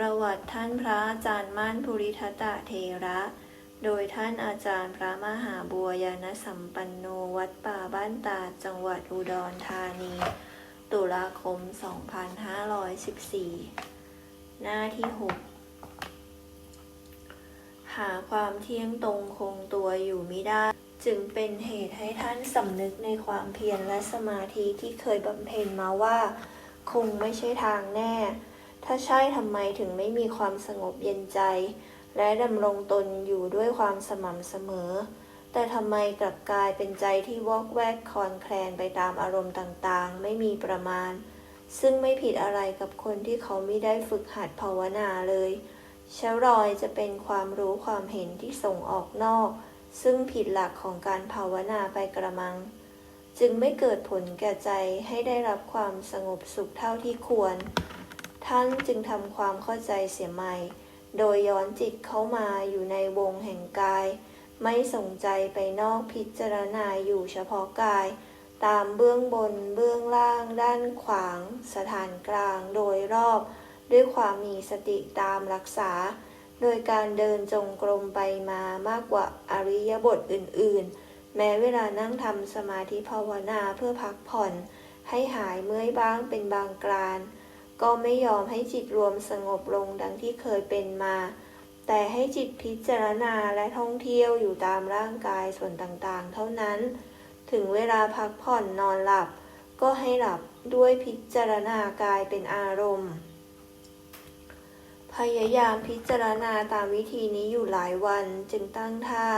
ประวัติท่านพระอาจารย์มั่นภูริทัตะเทระ โดยท่านอาจารย์พระมหาบัวยานสัมปันโนวัดป่าบ้านตาจังหวัดอุดรธานี ตุลาคม 2514 หน้าที่ 6 หาความเที่ยงตรงคงตัวอยู่ไม่ได้ จึงเป็นเหตุให้ท่านสำนึกในความเพียรและสมาธิที่เคยบำเพ็ญมาว่า คงไม่ใช่ทางแน่ ถ้าใช่ทำไมถึงไม่มีความสงบเย็นใจ และดำรงตนอยู่ด้วยความสม่ำเสมอ แต่ทำไมกลับกลายเป็นใจที่วอกแวกคลอนแคลนไปตามอารมณ์ต่างๆ ไม่มีประมาณ ซึ่งไม่ผิดอะไรกับคนที่เขาไม่ได้ฝึกหัดภาวนาเลยเชลรอยจะเป็นความรู้ความเห็นที่ส่งออกนอก ซึ่งผิดหลักของการภาวนาไปกระมัง จึงไม่เกิดผลแก่ใจให้ได้รับความสงบสุขเท่าที่ควร ท่านจึงทำความเข้าใจเสียใหม่ โดยย้อนจิตเข้ามาอยู่ในวงแห่งกาย ไม่สนใจไปนอกพิจารณาอยู่เฉพาะกาย ตามเบื้องบนเบื้องล่างด้านขวาง สถานกลางโดยรอบ ด้วยความมีสติตามรักษา โดยการเดินจงกรมไปมามากกว่าอริยบทอื่นๆ แม้เวลานั่งทำสมาธิภาวนาเพื่อพักผ่อน ให้หายเมื่อยบ้างเป็นบางกราน ก็ไม่ยอมให้จิตรวมสงบลงดังที่เคยเป็นมา แต่ให้จิตพิจารณาและท่องเที่ยวอยู่ตามร่างกายส่วนต่างๆ เท่านั้น ถึงเวลาพักผ่อนนอนหลับ ก็ให้หลับด้วยพิจารณากายเป็นอารมณ์ พยายามพิจารณาตามวิธีนี้อยู่หลายวันจึงตั้งท่า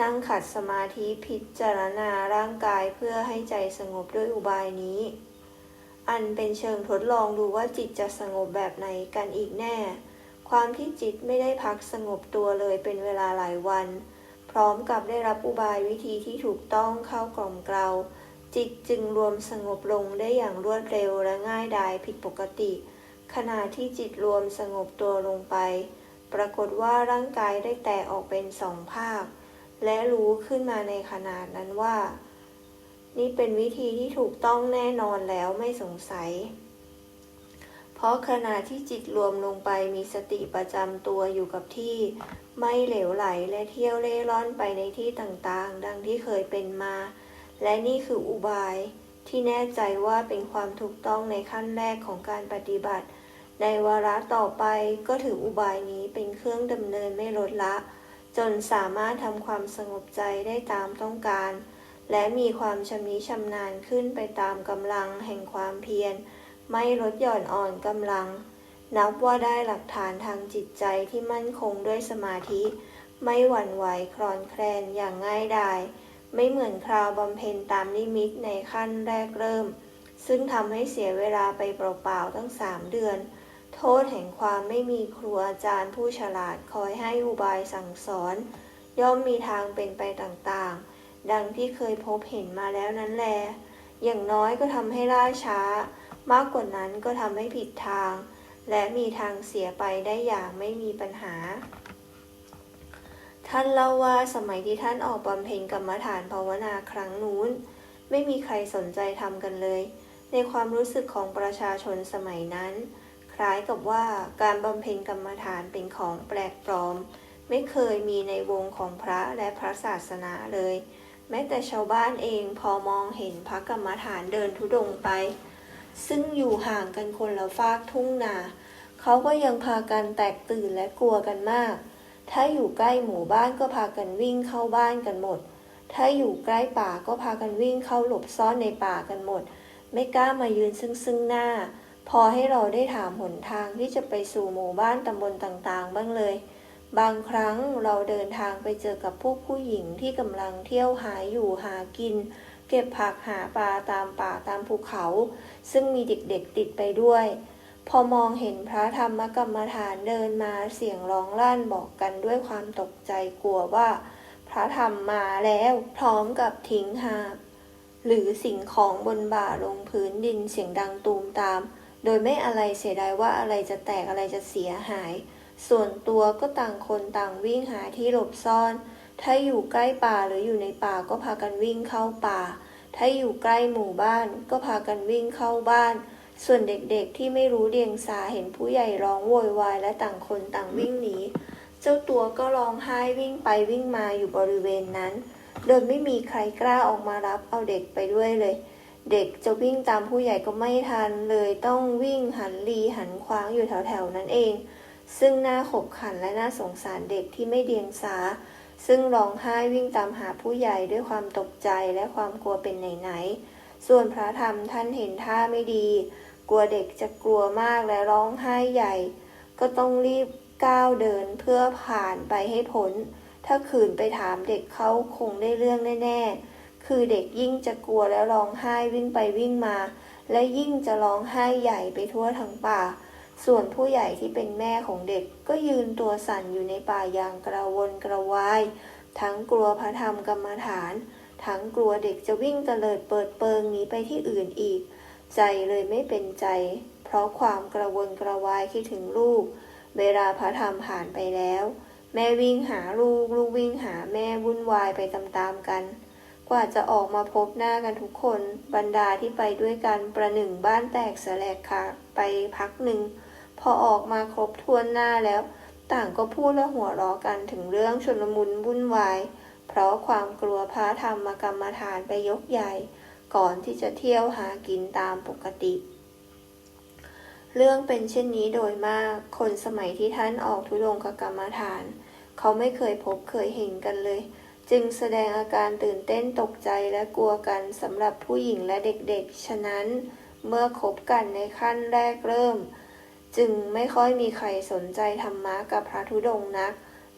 นั่งขัดสมาธิพิจารณาร่างกายเพื่อให้ใจสงบด้วยอุบายนี้ อันเป็นเชิงทดลองดูว่าจิตจะสงบแบบไหนกันอีกแน่ ความที่จิตไม่ได้พักสงบตัวเลยเป็นเวลาหลายวัน พร้อมกับได้รับอุบายวิธีที่ถูกต้องเข้ากล่อมเกลาจิตจึงรวมสงบลงได้อย่างรวดเร็วและง่ายดายผิดปกติ ขณะที่จิตรวมสงบตัวลงไป ปรากฏว่าร่างกายได้แตกออกเป็นสองภาค และรู้ขึ้นมาในขนาดนั้นว่า นี่เป็นวิธีที่ถูกต้องแน่นอนแล้วไม่สงสัย เพราะขณะที่จิตรวมลงไปมีสติประจำตัวอยู่กับที่ ไม่เหลวไหลและเที่ยวเล่ร่อนไปในที่ต่างๆ ดังที่เคยเป็นมา และนี่คืออุบายที่แน่ใจว่าเป็นความถูกต้องในขั้นแรกของการปฏิบัติ ในวาระต่อไปก็ถืออุบายนี้เป็นเครื่องดำเนินไม่ลดละ จนสามารถทำความสงบใจได้ตามต้องการ และมีความชำนิชำนาญขึ้นไปตามกำลังแห่งความเพียร ไม่ลดหย่อนอ่อนกำลัง นับว่าได้หลักฐานทางจิตใจที่มั่นคงด้วยสมาธิ ไม่หวั่นไหวคลอนแคลนอย่างง่ายดาย ไม่เหมือนคราวบำเพ็ญตามนิมิตในขั้นแรกเริ่ม ซึ่งทำให้เสียเวลาไปเปล่าๆตั้งสามเดือน โทษแห่งความไม่มีครูอาจารย์ผู้ฉลาดคอยให้อุบายสั่งสอน ย่อมมีทางเป็นไปต่างๆ ดังที่เคยพบเห็นมาแล้วนั้นแล อย่างน้อยก็ทำให้ล่าช้า มากกว่านั้นก็ทำให้ผิดทาง และมีทางเสียไปได้อย่างไม่มีปัญหา ท่านเล่าว่าสมัยที่ท่านออกบำเพ็ญกรรมฐานภาวนาครั้งนู้น ไม่มีใครสนใจทำกันเลย ในความรู้สึกของประชาชนสมัยนั้น คล้ายกับว่าการบำเพ็ญกรรมฐานเป็นของแปลกปลอมไม่เคยมีในวงของพระและพระศาสนาเลย แม้แต่ชาวบ้านเองพอมองเห็นพระกรรมฐานเดินทุดงไป ซึ่งอยู่ห่างกันคนละฟากทุ่งนา เขาก็ยังพากันแตกตื่นและกลัวกันมาก ถ้าอยู่ใกล้หมู่บ้านก็พากันวิ่งเข้าบ้านกันหมด ถ้าอยู่ใกล้ป่าก็พากันวิ่งเข้าหลบซ่อนในป่ากันหมด ไม่กล้ามายืนซึ่งซึ่งหน้า พอให้เราได้ถามหนทางที่จะไปสู่หมู่บ้านตำบลต่างๆ บ้างเลย บางครั้งเราเดินทางไปเจอกับพวกผู้หญิงที่กำลังเที่ยวหาอยู่หากิน เก็บผักหาปลาตามป่าตามภูเขา ซึ่งมีเด็กๆติดไปด้วย พอมองเห็นพระธรรมกรรมฐานเดินมาเสียงร้องลั่นบอกกันด้วยความตกใจกลัวว่า พระธรรมมาแล้วพร้อมกับทิ้งหาบหรือสิ่งของบนบ่าลงพื้นดินเสียงดังตูมตาม โดยไม่อะไรเสียดายว่าอะไรจะแตกอะไรจะเสียหาย ส่วนตัวก็ต่างคนต่างวิ่งหาที่หลบซ่อน ถ้าอยู่ใกล้ป่าหรืออยู่ในป่าก็พากันวิ่งเข้าป่า ถ้าอยู่ใกล้หมู่บ้านก็พากันวิ่งเข้าบ้าน ส่วนเด็กๆที่ไม่รู้เดียงสาเห็นผู้ใหญ่ร้องโวยวายและต่างคนต่างวิ่งหนี เจ้าตัวก็ร้องไห้วิ่งไปวิ่งมาอยู่บริเวณนั้น โดยไม่มีใครกล้าออกมารับเอาเด็กไปด้วยเลยเด็กจะวิ่งตามผู้ใหญ่ก็ไม่ทันเลยต้องวิ่งหันลีหันคว้างอยู่แถวๆนั้นเอง ซึ่งน่าขบขันและน่าสงสารเด็กที่ไม่เดียงสา ซึ่งร้องไห้วิ่งตามหาผู้ใหญ่ด้วยความตกใจและความกลัวเป็นไหนๆส่วนพระธรรมท่านเห็นท่าไม่ดี กลัวเด็กจะกลัวมากและร้องไห้ใหญ่ ก็ต้องรีบก้าวเดินเพื่อผ่านไปให้พ้น ถ้าขืนไปถามเด็กเขาคงได้เรื่องแน่ ๆ คือเด็กยิ่งจะกลัวแล้วร้องไห้วิ่งไปวิ่งมา และยิ่งจะร้องไห้ใหญ่ไปทั่วทั้งป่า ส่วนผู้ใหญ่ที่เป็นแม่ของเด็กก็ยืนตัวสั่นอยู่ในป่าอย่างกระวนกระวาย ทั้งกลัวพระธรรมกรรมฐาน ทั้งกลัวเด็กจะวิ่งเตลิดเปิดเปิงหนีไปที่อื่นอีก ใจเลยไม่เป็นใจ เพราะความกระวนกระวายคิดถึงลูก เวลาพระธรรมผ่านไปแล้ว แม่วิ่งหาลูก ลูกวิ่งหาแม่วุ่นวายไปตามๆกัน กว่าจะออกมาพบหน้ากันทุกคน บรรดาที่ไปด้วยกันประหนึ่งบ้านแตกสลกขาดไปพักหนึ่ง พอออกมาครบทวนหน้าแล้ว ต่างก็พูดและหัวเราะกันถึงเรื่องชนมุนวุ่นวาย เพราะความกลัวพระธรรมกรรมฐานไปยกใหญ่ ก่อนที่จะเที่ยวหากินตามปกติ เรื่องเป็นเช่นนี้โดยมากคนสมัยที่ท่านออกทุดงคกรรมฐาน เขาไม่เคยพบเคยเห็นกันเลย จึงแสดงอาการตื่นเต้นตกใจและกลัวกันสำหรับผู้หญิงและเด็กๆ ฉะนั้น เมื่อคบกันในขั้นแรกเริ่ม จึงไม่ค่อยมีใครสนใจธรรมะกับพระธุดงค์นัก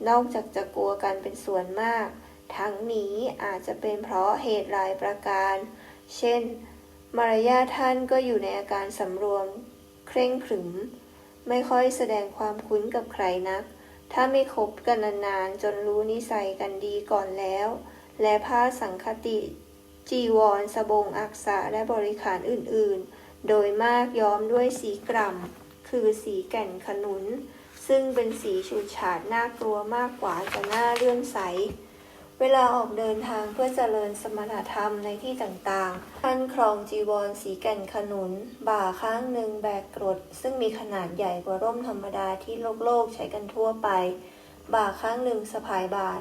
นอกจากจะกลัวกันเป็นส่วนมาก ทั้งนี้อาจจะเป็นเพราะเหตุหลายประการ เช่น มารยาทท่านก็อยู่ในอาการสำรวม เคร่งขรึม ไม่ค่อยแสดงความคุ้นกับใครนัก ถ้าไม่คบกันนานๆจนรู้นิสัยกันดีก่อนแล้ว และผ้าสังคติจีวรสบงอักษะและบริขารอื่นๆ โดยมากย้อมด้วยสีกร่ำ คือสีแก่นขนุน ซึ่งเป็นสีฉูดฉาดน่ากลัวมากกว่าจะน่าเลื่อมใส เวลาออกเดินทางเพื่อเจริญสมณธรรมในที่ต่างๆ ท่านครองจีวรสีแก่นขนุน บ่าข้างหนึ่งแบกกรด ซึ่งมีขนาดใหญ่กว่าร่มธรรมดาที่โลกโลกใช้กันทั่วไป บ่าข้างหนึ่งสะพายบาท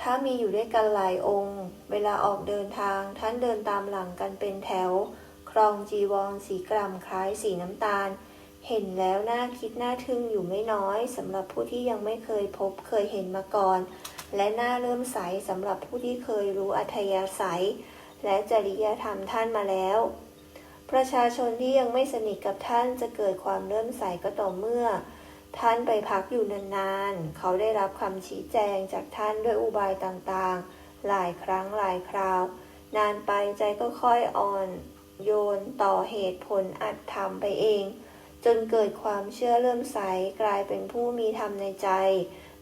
ถ้ามีอยู่ด้วยกันหลายองค์ เวลาออกเดินทางท่านเดินตามหลังกันเป็นแถว ครองจีวรสีกร่ำคล้ายสีน้ำตาล เห็นแล้วน่าคิดน่าทึ่งอยู่ไม่น้อยสำหรับผู้ที่ยังไม่เคยพบเคยเห็นมาก่อน และน่าเริ่มใสสำหรับผู้ที่เคยรู้อัธยาศัย และจริยธรรมท่านมาแล้ว ประชาชนที่ยังไม่สนิทกับท่านจะเกิดความเริ่มใสก็ต่อเมื่อ ท่านไปพักอยู่นานๆ เขาได้รับคำชี้แจงจากท่านด้วยอุบายต่างๆ หลายครั้งหลายคราวนานไปใจก็ค่อยอ่อน โยนต่อเหตุผลอัดทำไปเอง จนเกิดความเชื่อเริ่อมใสกลายเป็นผู้มีธรรมในใจ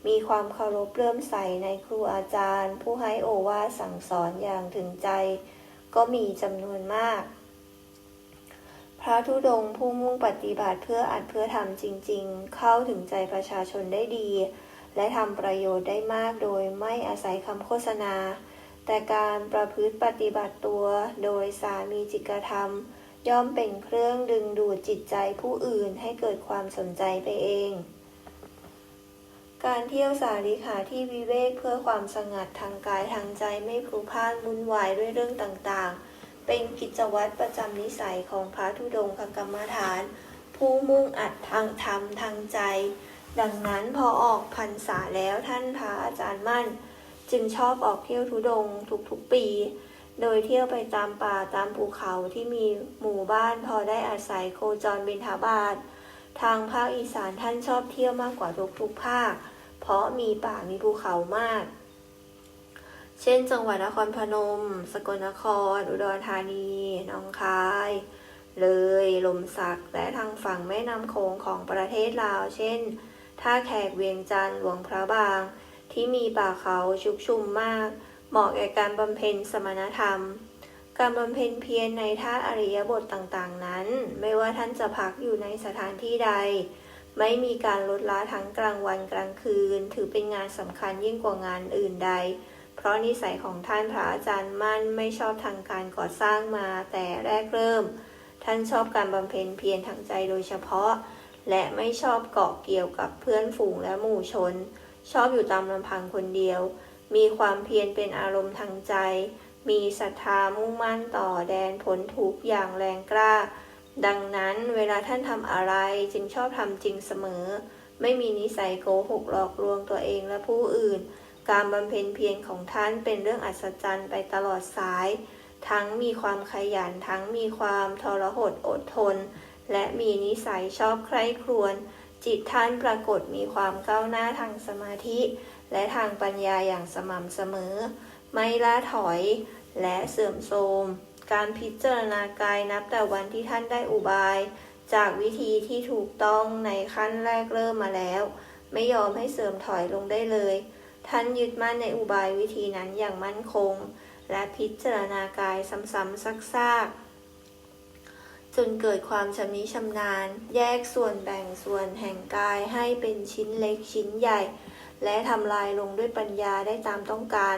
มีความเคารพเริ่อมใสในครูอาจารย์ ผู้ให้โอวาสั่งสอนอย่างถึงใจ ก็มีจำนวนมาก พระธุดงค์ผู้มุ่งปฏิบัติเพื่ออัดเพื่อทำจริง ๆ เข้าถึงใจประชาชนได้ดี และทำประโยชน์ได้มากโดยไม่อาศัยคำโฆษณา แต่การประพฤติปฏิบัติตัวโดยสามีจิกธรรม ย่อมเป็นเครื่องดึงดูดจิตใจผู้อื่นให้เกิดความสนใจไปเอง การเที่ยวสาลิขาที่วิเวกเพื่อความสงัดทางกายทางใจไม่พลุกพล่านวุ่นวายด้วยเรื่องต่างๆ เป็นกิจวัตรประจำนิสัยของพระธุดงคกรรมฐาน ผู้มุ่งอัดทางธรรมทางใจ ดังนั้นพอออกพรรษาแล้วท่านพระอาจารย์มั่น จึงชอบออกเที่ยวธุดงค์ทุกๆปี โดยเที่ยวไปตามป่าตามภูเขาที่มีหมู่บ้านพอได้อาศัยโคจรบินทบาท ทางภาคอีสานท่านชอบเที่ยวมากกว่าทุกๆภาค เพราะมีป่ามีภูเขามาก เช่น จังหวัดนครพนม สกลนคร อุดรธานีหนองคาย เลยลมสักและทางฝั่งแม่น้ำโขงของประเทศลาว เช่น ท่าแขกเวียงจันทร์หลวงพระบาง ที่มีป่าเขาชุกชุมมาก เหมาะแก่การบำเพ็ญสมณธรรม การบำเพ็ญเพียรในท่าอริยบทต่างๆ นั้น ไม่ว่าท่านจะพักอยู่ในสถานที่ใด ไม่มีการลดละทั้งกลางวันกลางคืน ถือเป็นงานสำคัญยิ่งกว่างานอื่นใด เพราะนิสัยของท่านพระอาจารย์มั่นไม่ชอบทางการก่อสร้างมาแต่แรกเริ่มทท่านชอบการบำเพ็ญเพียรทางใจโดยเฉพาะ และไม่ชอบเกาะเกี่ยวกับเพื่อนฝูงและหมู่ชน ชอบอยู่ตามลำพังคนเดียว มีความเพียรเป็นอารมณ์ทางใจ มีศรัทธามุ่งมั่นต่อแดนผลทุกอย่างแรงกล้า ดังนั้นเวลาท่านทำอะไรจึงชอบทำจริงเสมอ ไม่มีนิสัยโกหกหลอกลวงตัวเองและผู้อื่น การบำเพ็ญเพียรของท่านเป็นเรื่องอัศจรรย์ไปตลอดสาย ทั้งมีความขยันทั้งมีความทรหดอดทน และมีนิสัยชอบใคร่ครวญจิตท่านปรากฏมีความก้าวหน้าทางสมาธิ และทางปัญญาอย่างสม่ำเสมอ ไม่ล่าถอยและเสื่อมโทรม การพิจารณากายนับแต่วันที่ท่านได้อุบาย จากวิธีที่ถูกต้องในขั้นแรกเริ่มมาแล้ว ไม่ยอมให้เสื่อมถอยลงได้เลย ท่านยึดมั่นในอุบายวิธีนั้นอย่างมั่นคง และพิจารณากายซ้ำๆซากๆจนเกิดความชำนิชำนาญ แยกส่วนแบ่งส่วนแห่งกายให้เป็นชิ้นเล็กชิ้นใหญ่ และทำลายลงด้วยปัญญาได้ตามต้องการ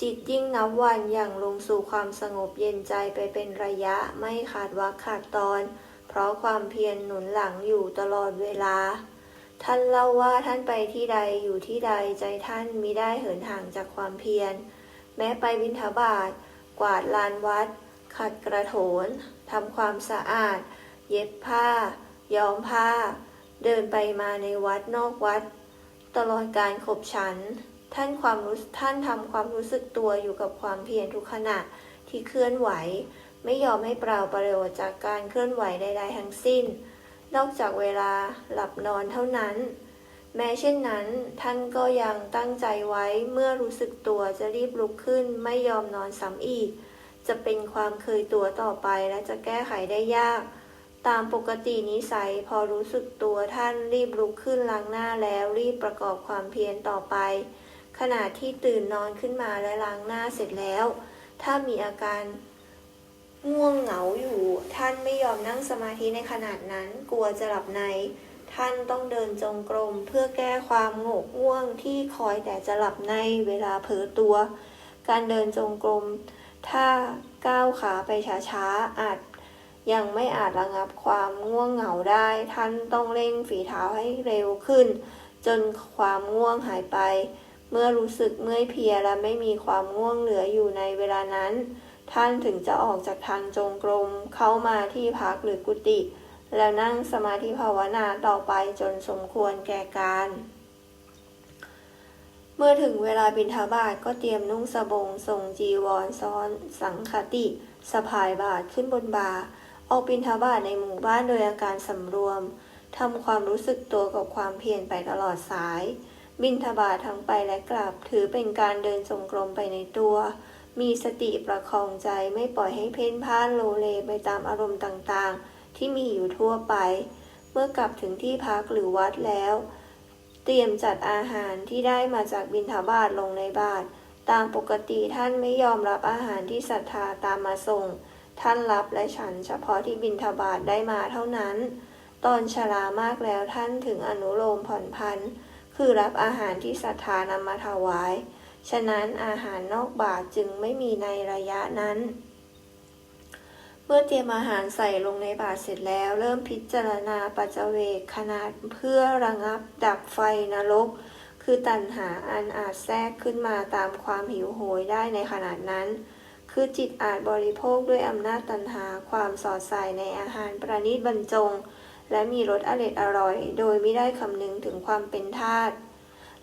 จิตยิ่งนับวันอย่างลงสู่ความสงบเย็นใจไปเป็นระยะไม่ขาดวักขาดตอน เพราะความเพียรหนุนหลังอยู่ตลอดเวลา ท่านเล่าว่าท่านไปที่ใดอยู่ที่ใดใจท่านมิได้เหินห่างจากความเพียร แม้ไปบิณฑบาตกวาดลานวัด ขัดกระโถนทำความสะอาด เย็บผ้า ย้อมผ้า เดินไปมาในวัดนอกวัด ตลอดการขบฉัน ท่านความรู้ท่านทำความรู้สึกตัวอยู่กับความเพียรทุกขณะที่เคลื่อนไหว ไม่ยอมให้เปล่าประโยชน์จากการเคลื่อนไหวใดๆทั้งสิ้น นอกจากเวลาหลับนอนเท่านั้น แม้เช่นนั้น ท่านก็ยังตั้งใจไว้เมื่อรู้สึกตัวจะรีบลุกขึ้น ไม่ยอมนอนซ้ำอีก จะเป็นความเคยตัวต่อไปและจะแก้ไขได้ยาก ตามปกตินิสัยพอรู้สึกตัวท่านรีบลุกขึ้นล้างหน้าแล้วรีบประกอบความเพียรต่อไป ขณะที่ตื่นนอนขึ้นมาและล้างหน้าเสร็จแล้ว ถ้ามีอาการง่วงเหงาอยู่ ท่านไม่ยอมนั่งสมาธิในขนาดนั้นกลัวจะหลับใน ท่านต้องเดินจงกรมเพื่อแก้ความโงกง่วงที่คอยแต่จะหลับในเวลาเผลอตัว การเดินจงกรมถ้าก้าวขาไปช้าๆอาจ ยังไม่อาจระงับความง่วงเหงาได้ ท่านต้องเร่งฝีเท้าให้เร็วขึ้น จนความง่วงหายไป เมื่อรู้สึกเมื่อยเพลียและไม่มีความง่วงเหลืออยู่ในเวลานั้น ท่านถึงจะออกจากทางจงกรมเข้ามาที่พักหรือกุฏิแล้วนั่งสมาธิภาวนาต่อไปจนสมควรแก่การ เมื่อถึงเวลาบิณฑบาตก็เตรียมนุ่งสบงทรงจีวรซ้อนสังคติสะพายบาทขึ้นบนบ่า ออกบิณฑบาตในหมู่บ้านโดยอาการสำรวมทำความรู้สึกตัวกับความเพียรไปตลอดสาย บิณฑบาตทั้งไปและกลับ ถือเป็นการเดินจงกรมไปในตัว มีสติประคองใจไม่ปล่อยให้เพ่นพ่านโลเลไปตามอารมณ์ต่างๆ ที่มีอยู่ทั่วไป เมื่อกลับถึงที่พักหรือวัดแล้ว เตรียมจัดอาหารที่ได้มาจากบิณฑบาตลงในบาตรตามปกติท่านไม่ยอมรับอาหารที่ศรัทธาตามมาส่ง ท่านรับและฉันเฉพาะที่บิณฑบาตได้มาเท่านั้น ตอนชรามากแล้วท่านถึงอนุโลมผ่อนพันคือรับอาหารที่ศรัทธานำมาถวาย ฉะนั้นอาหารนอกบาตรจึงไม่มีในระยะนั้น เมื่อเตรียมอาหารใส่ลงในบาตรเสร็จแล้ว เริ่มพิจารณาปัจเจเวกขนาดเพื่อระงับดับไฟนรก คือตัณหาอันอาจแทรกขึ้นมาตามความหิวโหยได้ในขนาดนั้น คือจิตอาจบริโภคด้วยอำนาจตัณหาความสอดใส่ในอาหารประณีตบรรจง และมีรสอร่อยอร่อย โดยไม่ได้คำนึงถึงความเป็นธาตุ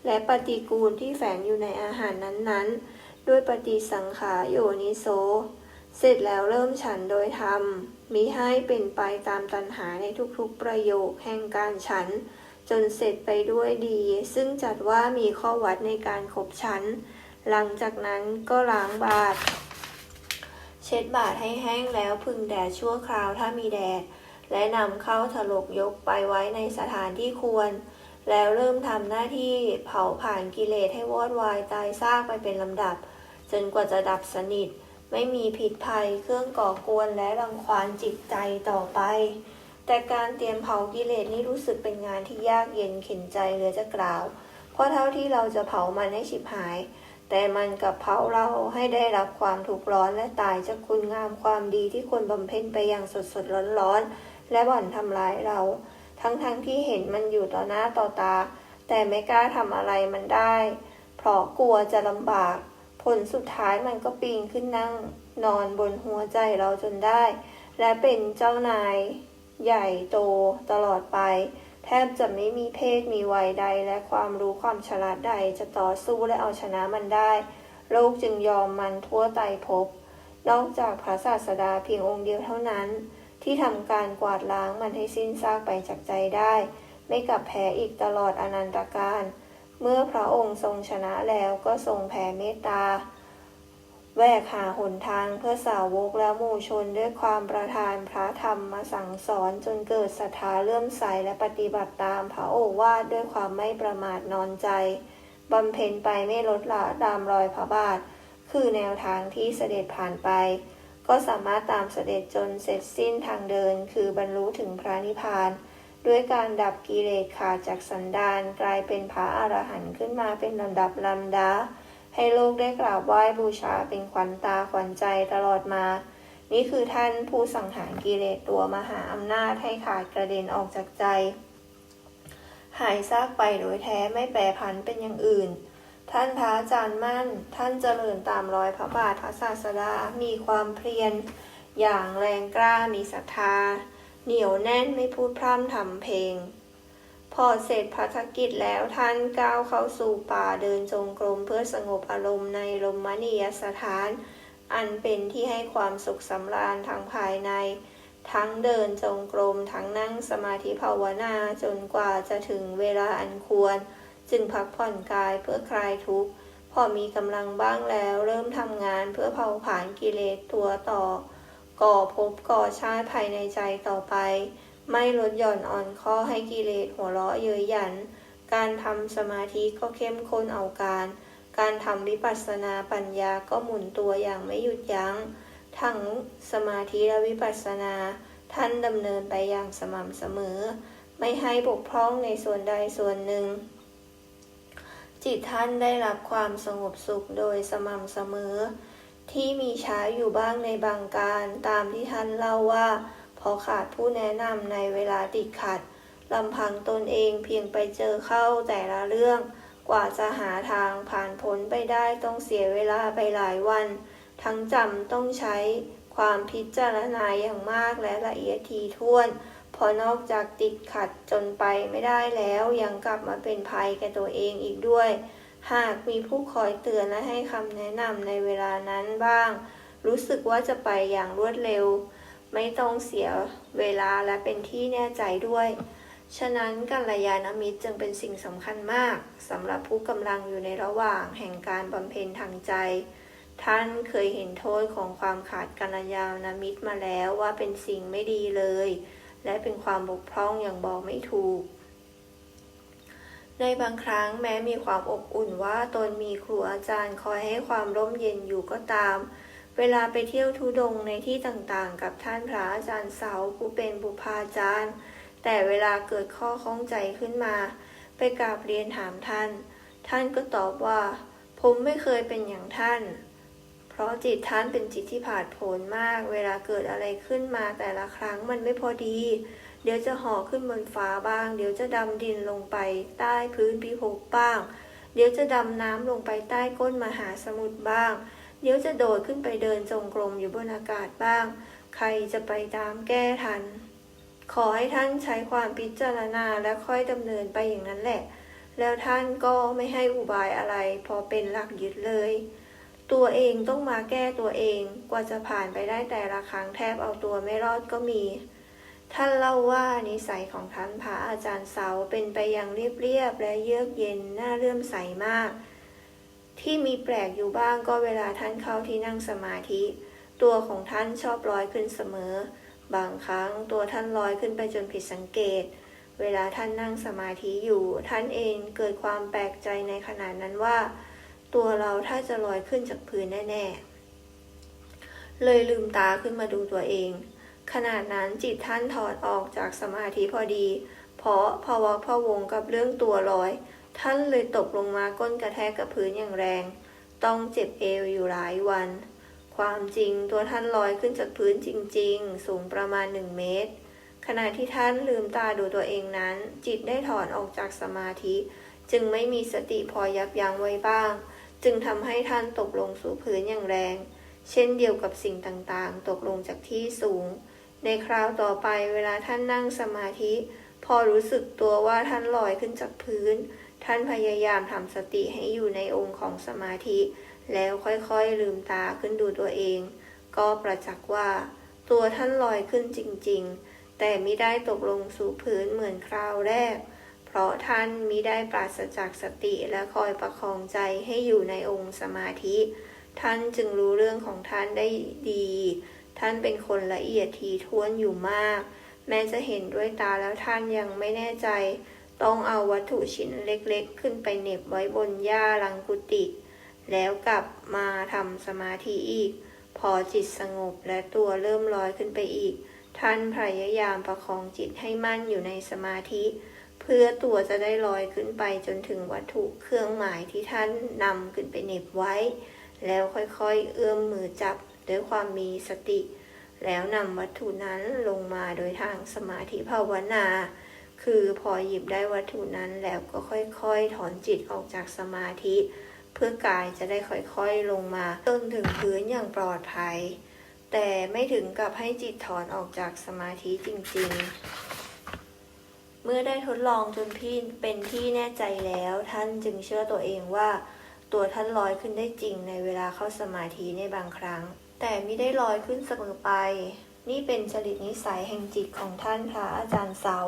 และปฏิกูลที่แฝงอยู่ในอาหารนั้นๆ ด้วยปฏิสังขารโยนิโส เสร็จแล้วเริ่มฉันโดยธรรมมิให้เป็นไปตามตัณหาในทุกๆประโยคแห่งการฉัน จนเสร็จไปด้วยดี ซึ่งจัดว่ามีข้อวัดในการขบฉัน หลังจากนั้นก็ล้างบาตร เช็ดบาตรให้แห้งแล้วพึงแดดชั่วคราวถ้ามีแดด และนำเข้าถลกยกไปไว้ในสถานที่ควร แล้วเริ่มทำหน้าที่เผาผ่านกิเลสให้วอดวายตายซากไปเป็นลำดับ จนกว่าจะดับสนิท ไม่มีผิดภัยเครื่องก่อกวนและรังควานจิตใจต่อไป แต่การเตรียมเผากิเลสนี่รู้สึกเป็นงานที่ยากเย็นเข็นใจเหลือจะกล่าว เพราะเท่าที่เราจะเผามันให้ฉิบหาย แต่มันกับเผาเราให้ได้รับความทุกข์ร้อนและตายจากคุณงามความดีที่ควรบำเพ็ญไปอย่างสดสดร้อนร้อนๆและบ่อนทำร้ายเรา ทั้งๆทที่เห็นมันอยู่ต่อหน้าต่อตา แต่ไม่กล้าทำอะไรมันได้ เพราะกลัวจะลำบาก ผลสุดท้ายมันก็ปีนขึ้นนั่ง นอนบนหัวใจเราจนได้ และเป็นเจ้านาย ใหญ่โตตลอดไป แทบจะไม่มีเพศมีวัยใดและความรู้ความฉลาดใดจะต่อสู้และเอาชนะมันได้ โลกจึงยอมมันทั่วไตรภพนอกจากพระศาสดาเพียงองค์เดียวเท่านั้น ที่ทำการกวาดล้างมันให้สิ้นซากไปจากใจได้ ไม่กลับแพ้อีกตลอดอนันตการ เมื่อพระองค์ทรงชนะแล้วก็ทรงแผ่เมตตา แวกหาหนทางเพื่อสาวกและหมู่ชนด้วยความประทานพระธรรมมาสั่งสอนจนเกิดศรัทธาเลื่อมใสและปฏิบัติตามพระโอวาทด้วยความไม่ประมาทนอนใจบำเพ็ญไปไม่ลดละตามรอยพระบาท คือแนวทางที่เสด็จผ่านไป ก็สามารถตามเสด็จจนเสร็จสิ้นทางเดิน คือบรรลุถึงพระนิพพาน ด้วยการดับกิเลสขาดจากสันดานกลายเป็นพระอรหันต์ขึ้นมาเป็นลำดับลำดา ให้โลกได้กราบไหว้บูชาเป็นขวัญตาขวัญใจตลอดมา นี่คือท่านผู้สังหารกิเลสตัวมหาอำนาจให้ขาดกระเด็นออกจากใจ หายซากไปโดยแท้ไม่แปรผันเป็นอย่างอื่น ท่านพระอาจารย์มั่น ท่านเจริญตามรอยพระบาทพระศาสดา มีความเพียร อย่างแรงกล้ามีศรัทธา เหนียวแน่นไม่พูดพร่ำทำเพลง พอเสร็จภารกิจแล้วท่านก้าวเข้าสู่ป่าเดินจงกรมเพื่อสงบอารมณ์ในลมมณียสถาน อันเป็นที่ให้ความสุขสำราญทางภายใน ทั้งเดินจงกรมทั้งนั่งสมาธิภาวนาจนกว่าจะถึงเวลาอันควร จึงพักผ่อนกายเพื่อคลายทุกข์ พอมีกำลังบ้างแล้วเริ่มทำงานเพื่อเผาผลาญกิเลสตัวต่อ ก่อภพก่อชาติภายในใจต่อไป ไม่ลดหย่อนอ่อนข้อให้กิเลสหัวเราะเย้ยหยัน การทำสมาธิก็เข้มข้นเอาการ การทำวิปัสสนาปัญญาก็หมุนตัวอย่างไม่หยุดยัง้ง ทั้งสมาธิและวิปัสสนา ท่านดำเนินไปอย่างสม่ำเสมอ ไม่ให้บกพร่องในส่วนใดส่วนหนึ่ง จิตท่านได้รับความสงบสุขโดยสม่ำเสมอ ที่มีช้าอยู่บ้างในบางการ ตามที่ท่านเล่าว่า พอขาดผู้แนะนำในเวลาติดขัดลำพังตนเองเพียงไปเจอเข้าแต่ละเรื่อง กว่าจะหาทางผ่านพ้นไปได้ต้องเสียเวลาไปหลายวัน ทั้งจำต้องใช้ความพิจารณาอย่างมากและละเอียดถี่ถ้วนพอนอกจากติดขัดจนไปไม่ได้แล้วยังกลับมาเป็นภัยแก่ตัวเองอีกด้วย หากมีผู้คอยเตือนและให้คำแนะนำในเวลานั้นบ้าง รู้สึกว่าจะไปอย่างรวดเร็ว ไม่ต้องเสียเวลาและเป็นที่แน่ใจด้วย ฉะนั้นกัลยาณมิตรจึงเป็นสิ่งสำคัญมากสำหรับผู้กำลังอยู่ในระหว่างแห่งการบำเพ็ญทางใจ ท่านเคยเห็นโทษของความขาดกัลยาณมิตรมาแล้วว่าเป็นสิ่งไม่ดีเลย และเป็นความบกพร่องอย่างบอกไม่ถูกในบางครั้งแม้มีความอบอุ่นว่าตนมีครูอาจารย์คอยให้ความร่มเย็นอยู่ก็ตาม เวลาไปเที่ยวทุดงในที่ต่างๆ กับท่านพระอาจารย์เสาผู้เป็นบุพาจารย์ แต่เวลาเกิดข้อข้องใจขึ้นมา ไปกราบเรียนถามท่าน ท่านก็ตอบว่า ผมไม่เคยเป็นอย่างท่าน เพราะจิตท่านเป็นจิตที่ผาดโผนมาก เวลาเกิดอะไรขึ้นมาแต่ละครั้งมันไม่พอดี เดี๋ยวจะห่อขึ้นบนฟ้าบ้าง เดี๋ยวจะดำดินลงไปใต้พื้นพิภพบ้าง เดี๋ยวจะดำน้ำลงไปใต้ก้นมหาสมุทรบ้าง เดี๋ยวจะโดดขึ้นไปเดินจงกรมอยู่บนอากาศบ้าง ใครจะไปตามแก้ทัน ขอให้ท่านใช้ความพิจารณาและค่อยดำเนินไปอย่างนั้นแหละ แล้วท่านก็ไม่ให้อุบายอะไร พอเป็นหลักยึดเลย ตัวเองต้องมาแก้ตัวเอง กว่าจะผ่านไปได้แต่ละครั้งแทบเอาตัวไม่รอดก็มี ท่านเล่าว่านิสัยของท่านพระอาจารย์เสาเป็นไปอย่างเรียบๆและเยือกเย็นน่าเลื่อมใสมาก ที่มีแปลกอยู่บ้างก็เวลาท่านเข้าที่นั่งสมาธิ ตัวของท่านชอบลอยขึ้นเสมอ บางครั้งตัวท่านลอยขึ้นไปจนผิดสังเกต เวลาท่านนั่งสมาธิอยู่ ท่านเองเกิดความแปลกใจในขณะนั้นว่า ตัวเราถ้าจะลอยขึ้นจากพื้นแน่ ๆ เลยลืมตาขึ้นมาดูตัวเอง ขณะนั้นจิตท่านถอดออกจากสมาธิพอดี เพราะภาวะพะวงกับเรื่องตัวลอย ท่านเลยตกลงมาก้นกระแทกกับพื้นอย่างแรง ต้องเจ็บเอวอยู่หลายวัน ความจริงตัวท่านลอยขึ้นจากพื้นจริง ๆ สูงประมาณหนึ่งเมตร ขณะที่ท่านลืมตาดูตัวเองนั้น จิตได้ถอนออกจากสมาธิ จึงไม่มีสติพอยับยั้งไว้บ้าง จึงทำให้ท่านตกลงสู่พื้นอย่างแรง เช่นเดียวกับสิ่งต่างๆ ตกลงจากที่สูง ในคราวต่อไปเวลาท่านนั่งสมาธิ พอรู้สึกตัวว่าท่านลอยขึ้นจากพื้น ท่านพยายามทำสติให้อยู่ในองค์ของสมาธิ แล้วค่อยๆลืมตาขึ้นดูตัวเอง ก็ประจักษ์ว่า ตัวท่านลอยขึ้นจริงๆ แต่ไม่ได้ตกลงสู่พื้นเหมือนคราวแรก เพราะท่านมิได้ปราศจากสติและคอยประคองใจให้อยู่ในองค์สมาธิ ท่านจึงรู้เรื่องของท่านได้ดี ท่านเป็นคนละเอียดทีท่วนอยู่มาก แม้จะเห็นด้วยตาแล้วท่านยังไม่แน่ใจ ต้องเอาวัตถุชิ้นเล็กๆ ขึ้นไปเหน็บไว้บนหญ้าลังกุติแล้วกลับมาทำสมาธิอีก พอจิตสงบและตัวเริ่มลอยขึ้นไปอีก ท่านพยายามประคองจิตให้มั่นอยู่ในสมาธิ เพื่อตัวจะได้ลอยขึ้นไปจนถึงวัตถุเครื่องหมายที่ท่านนำขึ้นไปเหน็บไว้ แล้วค่อยๆ เอื้อมมือจับด้วยความมีสติ แล้วนำวัตถุนั้นลงมาโดยทางสมาธิภาวนา คือพอหยิบได้วัตถุนั้นแล้วก็ค่อยๆ ถอนจิตออกจากสมาธิ เพื่อกายจะได้ค่อยๆลงมาจนถึงพื้นอย่างปลอดภัย แต่ไม่ถึงกับให้จิตถอนออกจากสมาธิจริงๆ เมื่อได้ทดลองจนพี่เป็นที่แน่ใจแล้ว ท่านจึงเชื่อตัวเองว่า ตัวท่านลอยขึ้นได้จริงในเวลาเข้าสมาธิในบางครั้ง แต่ไม่ได้ลอยขึ้นเสมอไป นี่เป็นจริตนิสัยแห่งจิตของท่านพระอาจารย์เสา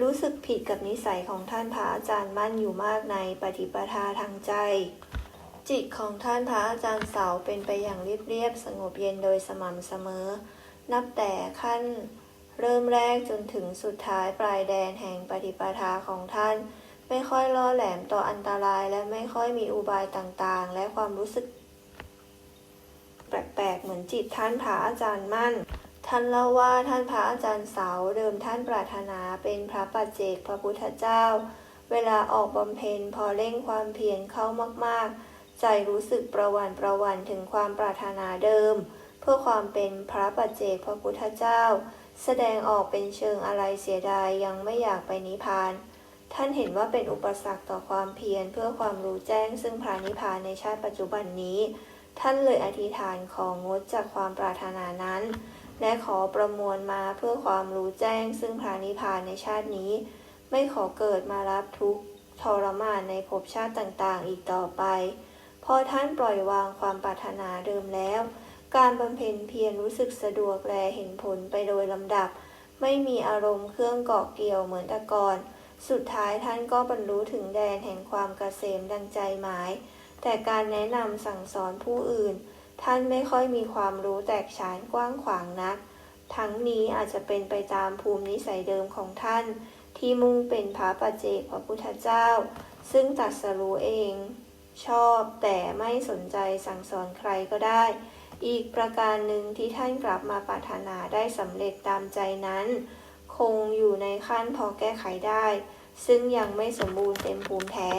รู้สึกผิดกับนิสัยของท่านพระอาจารย์มั่นอยู่มากในปฏิปทาทางใจ จิตของท่านพระอาจารย์เสาเป็นไปอย่างเรียบๆสงบเย็นโดยสม่ำเสมอ นับแต่ขั้นเริ่มแรกจนถึงสุดท้ายปลายแดนแห่งปฏิปทาของท่าน ไม่ค่อยล่อแหลมต่ออันตรายและไม่ค่อยมีอุบายต่างๆ และความรู้สึก แปลกๆ เหมือนจิตท่านพระอาจารย์มั่น ท่านเล่าว่าท่านพระอาจารย์เสาเดิมท่านปรารถนาเป็นพระปัจเจกพระพุทธเจ้า เวลาออกบำเพ็ญพอเร่งความเพียรเข้ามากๆ ใจรู้สึกประวันประวันถึงความปรารถนาเดิม เพื่อความเป็นพระปัจเจกพระพุทธเจ้า แสดงออกเป็นเชิงอะไรเสียดายยังไม่อยากไปนิพพาน ท่านเห็นว่าเป็นอุปสรรคต่อความเพียรเพื่อความรู้แจ้งซึ่งพระนิพพานในชาติปัจจุบันนี้ ท่านเลยอธิษฐานของงดจากความปรารถนานั้น และขอประมวลมาเพื่อความรู้แจ้งซึ่งพระนิพพานในชาตินี้ ไม่ขอเกิดมารับทุกข์ทรมานในภพชาติต่างๆ อีกต่อไป พอท่านปล่อยวางความปรารถนาเดิมแล้ว การบำเพ็ญเพียรรู้สึกสะดวกแลเห็นผลไปโดยลำดับ ไม่มีอารมณ์เครื่องเกาะเกี่ยวเหมือนแต่ก่อน สุดท้ายท่านก็บรรลุถึงแดนแห่งความเกษมดังใจหมาย แต่การแนะนำสั่งสอนผู้อื่น ท่านไม่ค่อยมีความรู้แตกฉานกว้างขวางนัก ทั้งนี้อาจจะเป็นไปตามภูมินิสัยเดิมของท่าน ที่มุ่งเป็นพระปัจเจกพระพุทธเจ้า ซึ่งตัดสรู้เอง ชอบแต่ไม่สนใจสั่งสอนใครก็ได้ อีกประการหนึ่งที่ท่านกลับมาปรารถนาได้สำเร็จตามใจนั้น คงอยู่ในขั้นพอแก้ไขได้ ซึ่งยังไม่สมบูรณ์เต็มภูมิแท้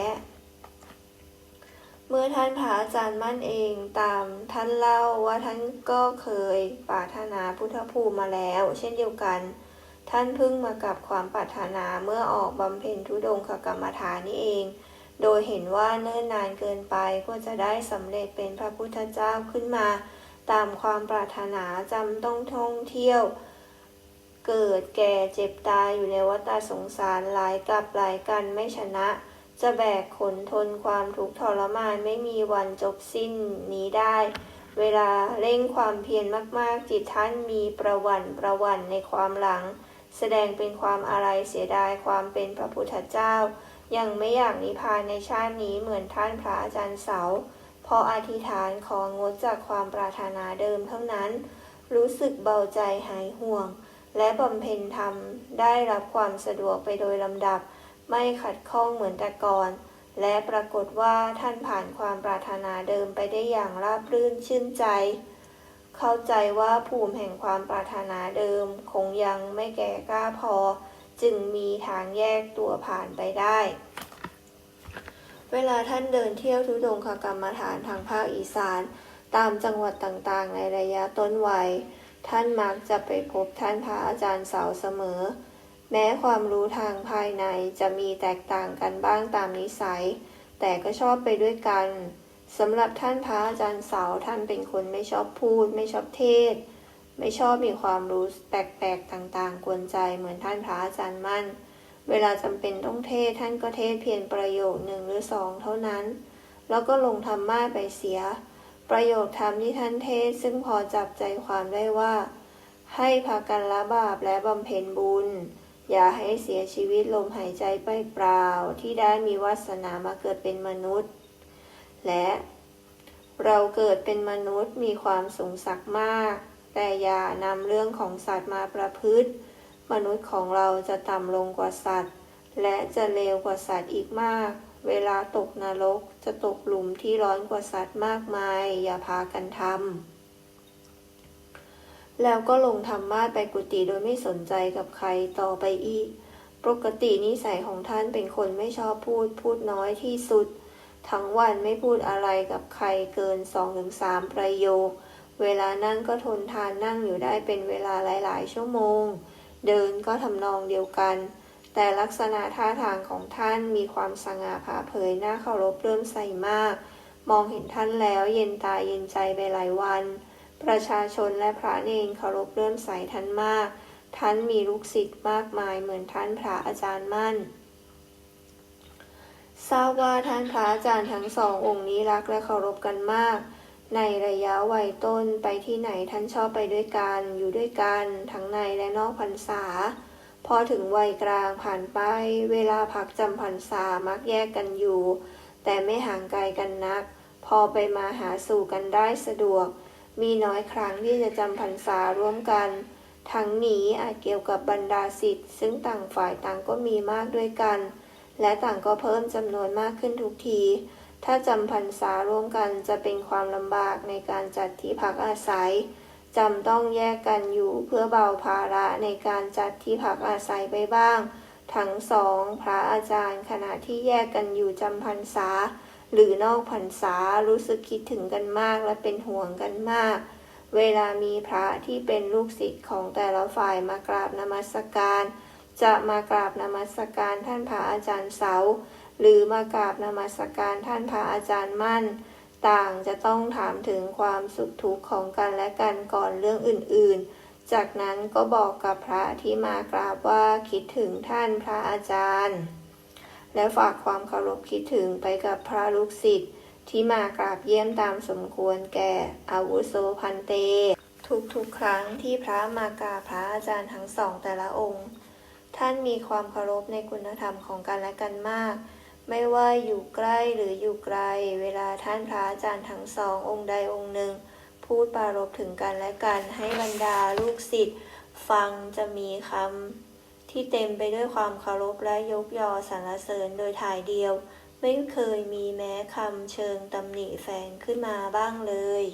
เมื่อท่านพระอาจารย์มั่นเองตามท่านเล่าว่าท่านก็เคยปรารถนาพุทธภูมิมาแล้ว เช่นเดียวกัน ท่านพิ่งมากับความปรารถนาเมื่อออกบำเพ็ญทุดงคกรรมฐานนี่เอง โดยเห็นว่าเนิ่นนานเกินไปก็จะได้สำเร็จเป็นพระพุทธเจ้าขึ้นมา ตามความปรารถนาจำต้องท่องเที่ยว เกิดแก่เจ็บตายอยู่ในวัฏสงสารหลายกับหลายกันไม่ชนะ จะแบกขนทนความทุกข์ทรมานไม่มีวันจบสิ้นนี้ได้ เวลาเร่งความเพียรมากๆ จิตท่านมีประวันประวันในความหลัง แสดงเป็นความอะไรเสียดายความเป็นพระพุทธเจ้า ยังไม่อยากนิพพานในชาตินี้เหมือนท่านพระอาจารย์เสาพออธิษฐานของงดจากความปรารถนาเดิมเท่านั้น รู้สึกเบาใจหายห่วง และบำเพ็ญธรรมได้รับความสะดวกไปโดยลำดับ ไม่ขัดข้องเหมือนแต่ก่อน และปรากฏว่าท่านผ่านความปรารถนาเดิมไปได้อย่างราบรื่นชื่นใจ เข้าใจว่าภูมิแห่งความปรารถนาเดิม คงยังไม่แก่กล้าพอ จึงมีทางแยกตัวผ่านไปได้ เวลาท่านเดินเที่ยวทุดงคกรรมฐานทางภาคอีสาน ตามจังหวัดต่างๆ ในระยะต้นวัย ท่านมักจะไปพบท่านพระอาจารย์เสาเสมอ แม้ความรู้ทางภายในจะมีแตกต่างกันบ้างตามนิสัย แต่ก็ชอบไปด้วยกันสำหรับท่านพระอาจารย์เสาท่านเป็นคนไม่ชอบพูด ไม่ชอบเทศ ไม่ชอบมีความรู้แปลกๆต่างๆ กวนใจเหมือนท่านพระอาจารย์มั่น เวลาจำเป็นต้องเทศท่านก็เทศเพียงประโยคหนึ่งหรือสองเท่านั้น แล้วก็ลงธรรมะไปเสีย ประโยคธรรมที่ท่านเทศซึ่งพอจับใจความได้ว่า ให้พากันละบาปและบำเพ็ญบุญ อย่าให้เสียชีวิตลมหายใจไปเปล่าที่ได้มีวาสนามาเกิดเป็นมนุษย์ และเราเกิดเป็นมนุษย์มีความสูงสักมาก แต่อย่านำเรื่องของสัตว์มาประพฤติ มนุษย์ของเราจะต่ำลงกว่าสัตว์ และจะเลวกว่าสัตว์อีกมาก เวลาตกนรกจะตกหลุมที่ร้อนกว่าสัตว์มากมาย อย่าพากันทำ แล้วก็ลงธรรมาสไปกุฏิโดยไม่สนใจกับใครต่อไปอีก ปกตินิสัยของท่านเป็นคนไม่ชอบพูดพูดน้อยที่สุด ทั้งวันไม่พูดอะไรกับใครเกินสองถึงสามประโยค เวลานั่งก็ทนทานนั่งอยู่ได้เป็นเวลาหลาย ๆ ชั่วโมง เดินก็ทำนองเดียวกัน แต่ลักษณะท่าทางของท่านมีความสง่าผ่าเผยน่าเคารพเริ่มใสมาก มองเห็นท่านแล้วเย็นตาเย็นใจไปหลายวัน ประชาชนและพระเนรเคารพเริ่มใสท่านมาก ท่านมีลูกศิษย์มากมายเหมือนท่านพระอาจารย์มั่น ทราบว่าท่านพระอาจารย์ทั้งสององค์นี้รักและเคารพกันมาก ในระยะวัยต้นไปที่ไหนท่านชอบไปด้วยกันอยู่ด้วยกันทั้งในและนอกพรรษา พอถึงวัยกลางผ่านไป เวลาพักจำพรรษามักแยกกันอยู่ แต่ไม่ห่างไกลกันนัก พอไปมาหาสู่กันได้สะดวก มีน้อยครั้งที่จะจำพรรษาร่วมกัน ทั้งนี้อาจเกี่ยวกับบรรดาสิทธิ์ซึ่งต่างฝ่ายต่างก็มีมากด้วยกัน และต่างก็เพิ่มจำนวนมากขึ้นทุกที ถ้าจำพรรษาร่วมกันจะเป็นความลำบากในการจัดที่พักอาศัยจำต้องแยกกันอยู่เพื่อเบาภาระในการจัดที่พักอาศัยไปบ้าง ทั้งสองพระอาจารย์ขณะที่แยกกันอยู่จำพรรษา หรือนอกพรรษารู้สึกคิดถึงกันมากและเป็นห่วงกันมาก เวลามีพระที่เป็นลูกศิษย์ของแต่ละฝ่ายมากราบนมัสการ จะมากราบนมัสการท่านพระอาจารย์เสา หรือมากราบนมัสการท่านพระอาจารย์มั่น ต่างจะต้องถามถึงความสุขทุกข์ของกันและกันก่อนเรื่องอื่น ๆ จากนั้นก็บอกกับพระที่มากราบว่าคิดถึงท่านพระอาจารย์ และฝากความเคารพคิดถึงไปกับพระลูกศิษย์ที่มากราบเยี่ยมตามสมควรแก่อาวุโสพันเต ทุกๆ ครั้งที่พระมากราบพระอาจารย์ทั้งสองแต่ละองค์ ท่านมีความเคารพในคุณธรรมของกันและกันมาก ไม่ว่าอยู่ใกล้หรืออยู่ไกล เวลาท่านพระอาจารย์ทั้งสององค์ใดองค์หนึ่ง พูดปรารภถึงกันและกันให้บรรดาลูกศิษย์ฟังจะมีคำ ที่เต็มไปด้วยความเคารพและยกยอสรรเสริญโดยถ่ายเดียว ไม่เคยมีแม้คำเชิงตำหนิแฝงขึ้นมาบ้างเลย